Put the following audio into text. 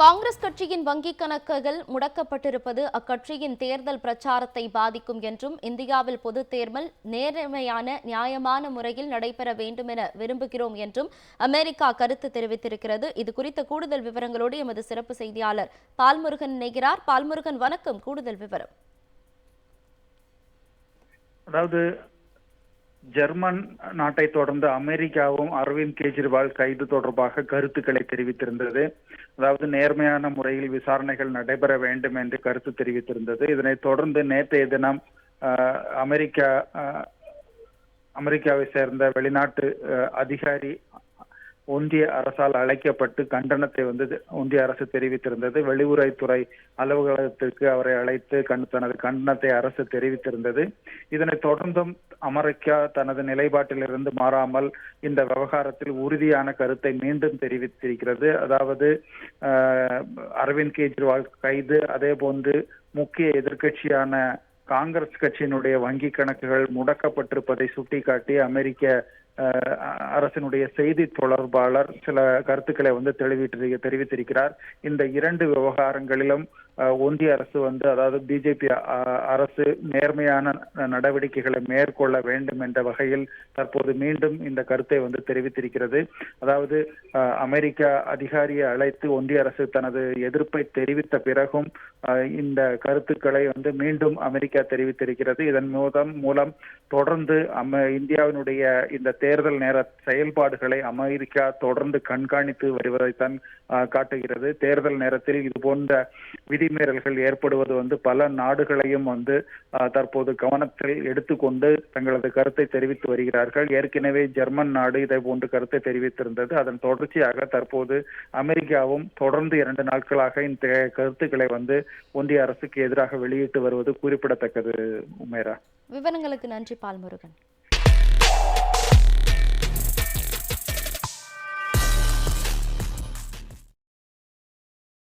காங்கிரஸ் கட்சியின் வங்கிக் கணக்குகள் முடக்கப்பட்டிருப்பது அக்கட்சியின் தேர்தல் பிரச்சாரத்தை பாதிக்கும் என்றும் இந்தியாவில் பொது தேர்தல் நேர்மையான நியாயமான முறையில் நடைபெற வேண்டும் என விரும்புகிறோம் என்றும் அமெரிக்கா கருத்து தெரிவித்திருக்கிறது. இது குறித்த கூடுதல் விவரங்களோடு எமது சிறப்பு செய்தியாளர் பால்முருகன் இணைகிறார். பால்முருகன் வணக்கம். கூடுதல் விவரம். அதாவது ஜெர்மன் நாட்டை தொடர்ந்து அமெரிக்காவும் அரவிந்த் கெஜ்ரிவால் கைது தொடர்பாக கருத்துக்களை தெரிவித்திருந்தது. அதாவது நேர்மையான முறையில் விசாரணைகள் நடைபெற வேண்டும் என்று கருத்து தெரிவித்திருந்தது. இதனைத் தொடர்ந்து நேற்றைய தினம் அமெரிக்கா அமெரிக்காவை சேர்ந்த வெளிநாட்டு அஹ், அதிகாரி ஒன்றிய அரசால் அழைக்கப்பட்டு கண்டனத்தை வந்து ஒன்றிய அரசு தெரிவித்திருந்தது. வெளியுறவுத்துறை அலுவலகத்திற்கு அவரை அழைத்து கண் தனது கண்டனத்தை அரசு தெரிவித்திருந்தது. இதனைத் தொடர்ந்தும் அமெரிக்கா தனது நிலைப்பாட்டிலிருந்து மாறாமல் இந்த விவகாரத்தில் உறுதியான கருத்தை மீண்டும் தெரிவித்திருக்கிறது. அதாவது அரவிந்த் கெஜ்ரிவால் கைது அதே போன்று முக்கிய எதிர்க்கட்சியான காங்கிரஸ் கட்சியினுடைய வங்கி கணக்குகள் முடக்கப்பட்டிருப்பதை சுட்டிக்காட்டி அமெரிக்க அரசினுடைய செய்தி தொடர்பாளர் சில கருத்துக்களை வந்து தெரிவித்து தெரிவித்திருக்கிறார். இந்த இரண்டு விவகாரங்களிலும் ஒன்றிய அரசு வந்து அதாவது பிஜேபி அரசு நேர்மையான நடவடிக்கைகளை மேற்கொள்ள வேண்டும் என்ற வகையில் தற்போது மீண்டும் இந்த கருத்தை வந்து தெரிவித்திருக்கிறது. அதாவது அமெரிக்கா அதிகாரியை அழைத்து ஒன்றிய அரசு தனது எதிர்ப்பை தெரிவித்த பிறகும் இந்த கருத்துக்களை வந்து மீண்டும் அமெரிக்கா தெரிவித்திருக்கிறது. இதன் மூலம் மூலம் தொடர்ந்து அம இந்தியாவினுடைய இந்த தேர்தல் நேர செயல்பாடுகளை அமெரிக்கா தொடர்ந்து கண்காணித்து வருவதைத்தான் காட்டுகிறது. தேர்தல் நேரத்தில் இது போன்ற விதி விதிமீறல்கள் ஏற்படுவது வந்து பல நாடுகளையும் வந்து தற்போது கவனத்தில் எடுத்துக்கொண்டு தங்களது கருத்தை தெரிவித்து வருகிறார்கள். ஏற்கனவே ஜெர்மன் நாடு இதை போன்று கருத்தை தெரிவித்திருந்தது. அதன் தொடர்ச்சியாக தற்போது அமெரிக்காவும் தொடர்ந்து இரண்டு நாட்களாக இந்த கருத்துக்களை வந்து ஒன்றிய அரசுக்கு எதிராக வெளியிட்டு வருவது குறிப்பிடத்தக்கது உமேரா. விவரங்களுக்கு நன்றி பால்முருகன்.